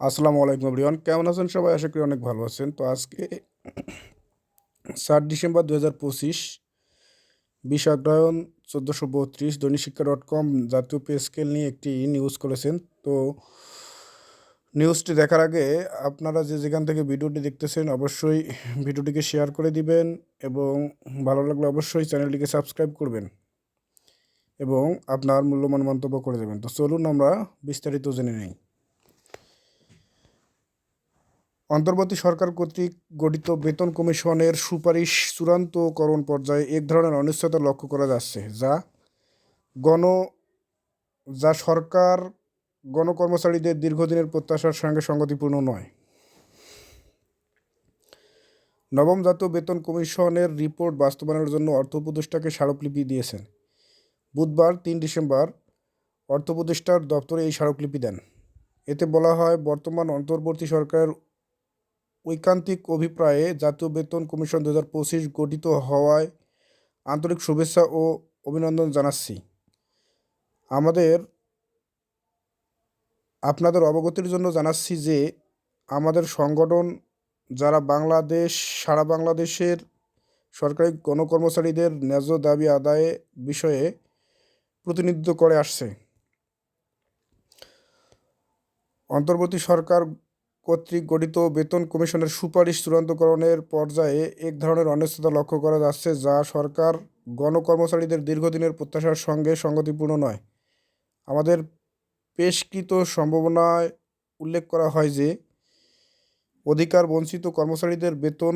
আসসালামু আলাইকুম এভরিওয়ান। কেমন আছেন সবাই? আশা করি অনেক ভালো আছেন। তো আজকে সাত ডিসেম্বর দু হাজার পঁচিশ, বিশ অগ্রহায়ণ চোদ্দোশো বত্রিশ দৈনিক শিক্ষা ডট কম জাতীয় পে স্কেল নিয়ে একটি নিউজ করেছেন। তো নিউজটি দেখার আগে আপনারা যে যেখান থেকে ভিডিওটি দেখতেছেন, অবশ্যই ভিডিওটিকে শেয়ার করে দিবেন এবং ভালো লাগলে অবশ্যই চ্যানেলটিকে সাবস্ক্রাইব করবেন এবং আপনার মূল্যবান মন্তব্য করে দেবেন। তো চলুন আমরা বিস্তারিত জেনে নিই। অন্তর্বর্তী সরকার কর্তৃক গঠিত বেতন কমিশনের সুপারিশ চূড়ান্তকরণ পর্যায়ে এক ধরনের অনিশ্চয়তা লক্ষ্য করা যাচ্ছে, যা গণ, যা সরকার গণকর্মচারীদের দীর্ঘদিনের প্রত্যাশার সঙ্গে সঙ্গতিপূর্ণ নয়। নবম জাতীয় বেতন কমিশনের রিপোর্ট বাস্তবায়নের জন্য অর্থ উপদেষ্টাকে স্মারকলিপি দিয়েছেন। বুধবার, তিন ডিসেম্বর, অর্থ উপদেষ্টার দপ্তরে এই স্মারকলিপি দেন। এতে বলা হয়, বর্তমান অন্তর্বর্তী সরকারের ঐকান্তিক অভিপ্রায়ে জাতীয় বেতন কমিশন দু হাজার পঁচিশ গঠিত হওয়ায় আন্তরিক শুভেচ্ছা ও অভিনন্দন জানাচ্ছি। আমাদের, আপনাদের অবগতির জন্য জানাচ্ছি যে আমাদের সংগঠন যারা বাংলাদেশ, সারা বাংলাদেশের সরকারি গণকর্মচারীদের ন্যায্য দাবি আদায়ে বিষয়ে প্রতিনিধিত্ব করে আসছে। অন্তর্বর্তী সরকার কর্তৃক গঠিত বেতন কমিশনের সুপারিশ চূড়ান্তকরণের পর্যায়ে এক ধরনের অনিশ্চয়তা লক্ষ্য করা যাচ্ছে, যা সরকার গণকর্মচারীদের দীর্ঘদিনের প্রত্যাশার সঙ্গে সঙ্গতিপূর্ণ নয়। আমাদের পেশকৃত সম্ভাবনায় উল্লেখ করা হয় যে, অধিকার বঞ্চিত কর্মচারীদের বেতন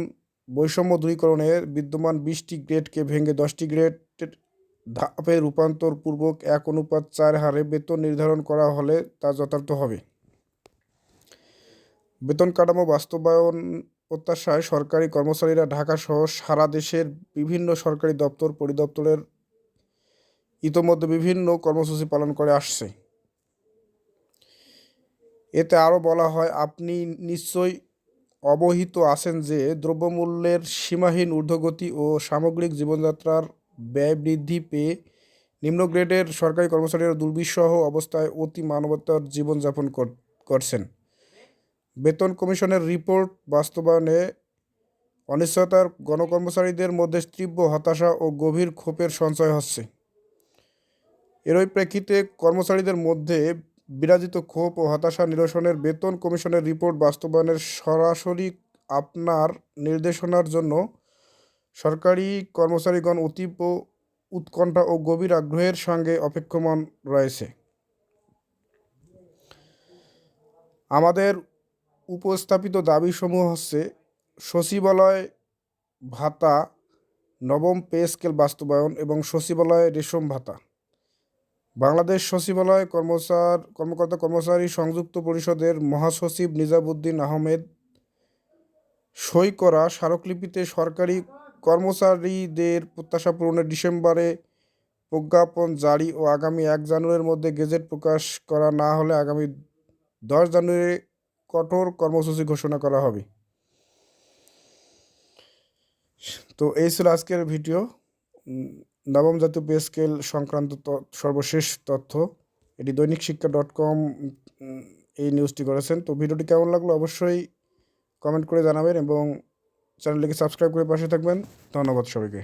বৈষম্য দূরীকরণের বিদ্যমান বিশটি গ্রেডকে ভেঙে দশটি গ্রেড ধাপে রূপান্তর পূর্বক এক অনুপাত চার হারে বেতন নির্ধারণ করা হলে তা যথার্থ হবে। বেতন কাঠামো বাস্তবায়ন প্রত্যাশায় সরকারি কর্মচারীরা ঢাকাসহ সারা দেশের বিভিন্ন সরকারি দপ্তর পরিদপ্তরের ইতোমধ্যে বিভিন্ন কর্মসূচি পালন করে আসছে। এতে আরও বলা হয়, আপনি নিশ্চয়ই অবহিত আছেন যে দ্রব্যমূল্যের সীমাহীন ঊর্ধ্বগতি ও সামগ্রিক জীবনযাত্রার ব্যয় বৃদ্ধি পেয়ে নিম্ন গ্রেডের সরকারি কর্মচারীরা দুর্বিষহ অবস্থায় অতি মানবতার জীবনযাপন করছেন। বেতন কমিশনের রিপোর্ট বাস্তবায়নে অনিশ্চয়তার গণকর্মচারীদের মধ্যে তীব্র হতাশা ও গভীর ক্ষোভের সঞ্চয় হচ্ছে। এরই প্রেক্ষিতে কর্মচারীদের মধ্যে বিরাজিত ক্ষোভ ও হতাশা নিরসনের বেতন কমিশনের রিপোর্ট বাস্তবায়নের সরাসরি আপনার নির্দেশনার জন্য সরকারি কর্মচারীগণ অতীব উৎকণ্ঠা ও গভীর আগ্রহের সঙ্গে অপেক্ষমান রয়েছে। আমাদের উপস্থাপিত দাবিসমূহ হচ্ছে, সচিবালয় ভাতা, নবম পে স্কেল বাস্তবায়ন এবং সচিবালয় রেশম ভাতা। বাংলাদেশ সচিবালয় কর্মচার, কর্মকর্তা কর্মচারী সংযুক্ত পরিষদের মহাসচিব নিজামুদ্দিন আহমেদ সই করা স্মারকলিপিতে সরকারি কর্মচারীদের প্রত্যাশা পূরণে ডিসেম্বরে প্রজ্ঞাপন জারি ও আগামী এক জানুয়ারির মধ্যে গেজেট প্রকাশ করা না হলে আগামী দশ জানুয়ারি কঠোর কর্মসূচি ঘোষণা করা হবে। তো এই ছিল আজকের ভিডিও। নবম জাতীয় পে স্কেল সংক্রান্ত সর্বশেষ তথ্য। এটি দৈনিক শিক্ষা ডট কম, এই নিউজটি করেছেন। তো ভিডিওটি কেমন লাগল অবশ্যই কমেন্ট করে জানাবেন এবং চ্যানেলটিকে সাবস্ক্রাইব করে পাশে থাকবেন। ধন্যবাদ সবাইকে।